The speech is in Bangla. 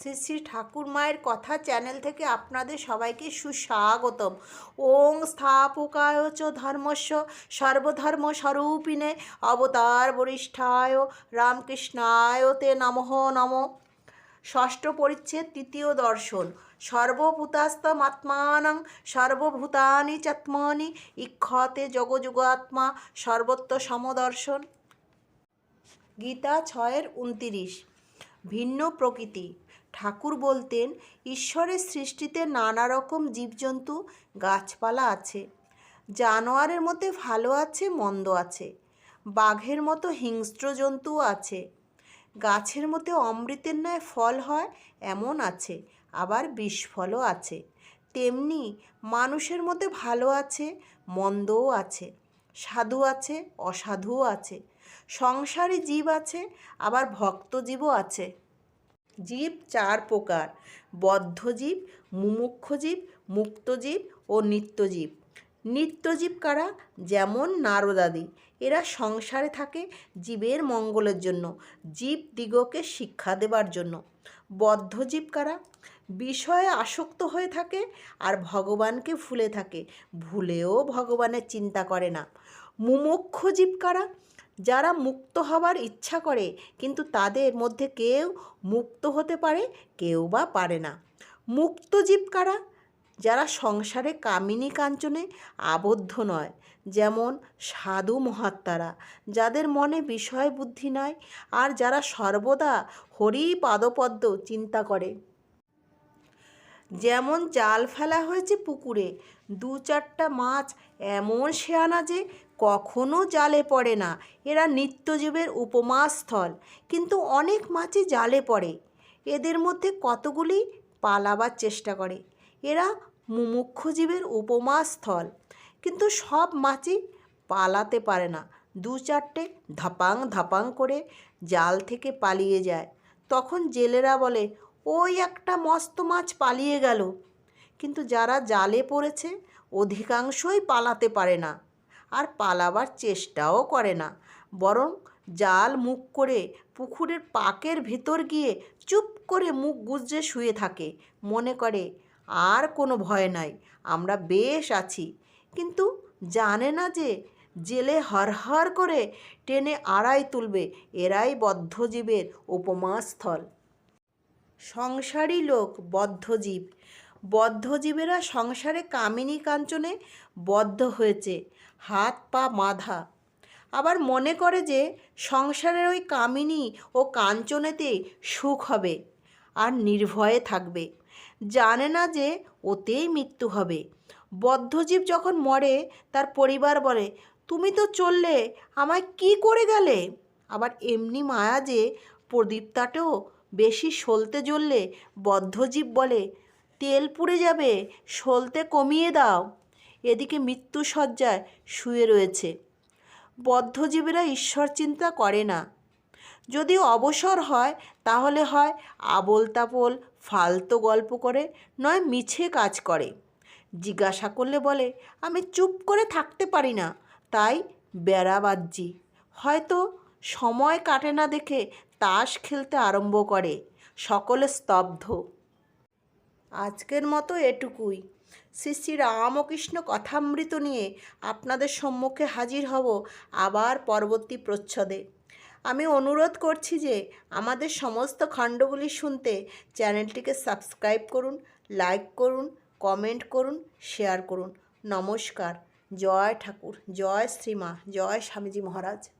শ্রী শ্রী ঠাকুর মায়ের কথা চ্যানেল থেকে আপনাদের সবাইকে সুস্বাগতম। ওং স্থাপকায় চ ধর্মস্য সর্বধর্ম স্বরূপিণে অবতার বরিষ্ঠায় রামকৃষ্ণায় তে নমঃ নম। ষষ্ঠ পরিচ্ছেদ তৃতীয় দর্শন। সর্বভূতাস্তমাত্মানং সর্বভূতানি চাত্মনি ইক্ষতে জগযুগাত্মা সর্বত্র সমদর্শন। গীতা ছয়ের উনতিরিশ। ভিন্ন প্রকৃতি। ঠাকুর বলতেন, ঈশ্বরের সৃষ্টিতে নানা রকম জীবজন্তু, গাছপালা আছে। জানোয়ারের মধ্যে ভালো আছে, মন্দ আছে। বাঘের মতো হিংস্র জন্তুও আছে। গাছের মধ্যে অমৃতের ন্যায় ফল হয়, এমন আছে। আবার বিষফলও আছে। তেমনি মানুষের মধ্যে ভালো আছে, মন্দও আছে। সাধু আছে, অসাধুও আছে। সংসারে জীব আছে, আবার ভক্ত জীবও আছে। জীব চার প্রকার বদ্ধজীব মুমুক্ষজীব মুক্তজীব ও নিত্যজীব নিত্যজীব কারা? যেমন নারদাদি এরা সংসারে থাকে জীবের মঙ্গলের জন্য, জীব দিগকে শিক্ষা দেবার জন্য। বদ্ধজীব কারা? বিষয়ে আসক্ত হয়ে থাকে আর ভগবানকে ভুলে থাকে, ভুলেও ভগবানের চিন্তা করে না। মুমুক্ষ জীব কারা? যারা মুক্ত হবার ইচ্ছা করে, কিন্তু তাদের মধ্যে কেউ মুক্ত হতে পারে, কেউ বা পারে না। মুক্ত জীব কারা? যারা সংসারে কামিনী কাঞ্চনে আবদ্ধ নয়, যেমন সাধু মহাত্মারা, যাদের মনে বিষয় বুদ্ধি নয় আর যারা সর্বদা হরি পাদপদ্ম চিন্তা করে। যেমন জাল ফেলা হয়েছে পুকুরে, দু চারটা মাছ এমন শেয়ানা যে কখনো জালে পড়ে না। এরা নিত্যজীবের উপমা স্থল কিন্তু অনেক মাছই জালে পড়ে। এদের মধ্যে কতগুলি পালাবার চেষ্টা করে। এরা মুমুক্ষজীবের উপমা স্থল কিন্তু সব মাছই পালাতে পারে না। দু চারটে ধাপাং ধাপাং করে জাল থেকে পালিয়ে যায়। তখন জেলেরা বলে, ওই একটা মস্ত মাছ পালিয়ে গেল। কিন্তু যারা জালে পড়েছে, অধিকাংশই পালাতে পারে না। আর পালাবার চেষ্টাও করে না। বরং জাল মুখ করে পুকুরের পাকের ভেতর গিয়ে চুপ করে মুখ গুজে শুয়ে থাকে। মনে করে, আর কোনো ভয় নাই, আমরা বেশ আছি। কিন্তু জানে না যে জেলে হরহর করে টেনে আড়াই তুলবে এরাই বদ্ধজীবের উপমাস্থল। সংসারী লোক বদ্ধজীব। বদ্ধজীবেরা সংসারে কামিনী কাঞ্চনে বদ্ধ হয়েছে, হাত পা মাধা। আবার মনে করে যে সংসারের ওই কামিনী ও কাঞ্চনেতে সুখ হবে আর নির্ভয়ে থাকবে। জানে না যে ওতেই মৃত্যু হবে। বদ্ধজীব যখন মরে, তার পরিবার বলে, তুমি তো চললে, আমায় কি করে গেলে? আবার এমনি মায়া যে প্রদীপটাতেও বেশি সলতে জ্বললে বদ্ধজীব বলে তেল পুড়ে যাবে, সলতে কমিয়ে দাও। এদিকে মৃত্যু সজ্জায় শুয়ে রয়েছে। বদ্ধজীবীরা ঈশ্বর চিন্তা করে না। যদি অবসর হয়, তাহলে হয় আবোল তাবোল ফালতু গল্প করে, নয় মিছে কাজ করে। জিজ্ঞাসা করলে বলে, আমি চুপ করে থাকতে পারি না। তাই বেড়া বাজ্যি। হয়তো সময় কাটে না দেখে তাস খেলতে আরম্ভ করে। সকলে স্তব্ধ। আজকের মতো এটুকুই। শ্রী শ্রী রামকৃষ্ণ কথামৃত নিয়ে আপনাদের সম্মুখে হাজির হব আবার পরবর্তী প্রচ্ছদে। আমি অনুরোধ করছি যে আমাদের সমস্ত খণ্ডগুলি শুনতে চ্যানেলটিকে সাবস্ক্রাইব করুন, লাইক করুন, কমেন্ট করুন, শেয়ার করুন। নমস্কার। জয় ঠাকুর, জয় শ্রীমা, জয় স্বামীজি মহারাজ।